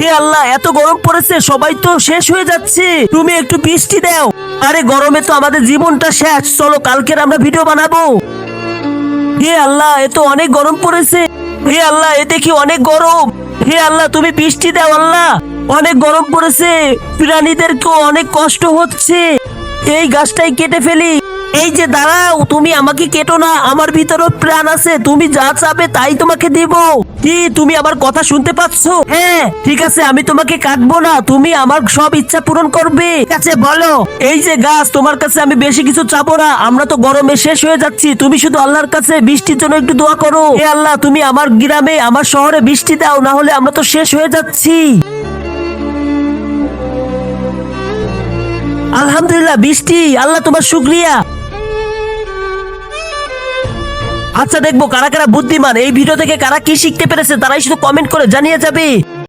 হে আল্লাহ, এত গরম পড়েছে, সবাই তো শেষ হয়ে যাচ্ছে। তুমি একটু বৃষ্টি দাও। আরে গরমে তো আমাদের জীবনটা শেষ। চলো, কালকের আমরা ভিডিও বানাবো। হে আল্লাহ, এ তো অনেক গরম পড়েছে। হে আল্লাহ, এ দেখি অনেক গরম। হে আল্লাহ, তুমি বৃষ্টি দাও, আল্লাহ। অনেক গরম পড়েছে। প্রাণীদেরকেও অনেক কষ্ট হচ্ছে। এই গাছটাই কেটে ফেলি। এই যে দাঁড়াও, তুমি আমাকে কেটো না, আমার ভিতরও প্রাণ আছে, তুমি যা চাবে তাই তোমাকে দিব। কি, তুমি আমার কথা শুনতে পাচ্ছ? হ্যাঁ ঠিক আছে, আমি তোমাকে কাটবো না, তুমি আমার সব ইচ্ছা পূরণ করবে। ঠিক আছে, বলো। এই যে গাছ, তোমার কাছে আমি বেশি কিছু চাবো না, আমরা তো গরমে শেষ হয়ে যাচ্ছি, তুমি শুধু আল্লাহর কাছে বৃষ্টির জন্য একটু দোয়া করো। হে আল্লাহ, তুমি আমার গ্রামে, আমার শহরে বৃষ্টি দাও, না হলে আমরা তো শেষ হয়ে যাচ্ছি। আলহামদুলিল্লাহ, বৃষ্টি, আল্লাহ তোমার শুক্রিয়া। আচ্ছা দেখব কারা কারা বুদ্ধিমান, এই ভিডিও থেকে কারা কি শিখতে পেরেছে তারাই শুধু কমেন্ট করে জানিয়ে যাবে।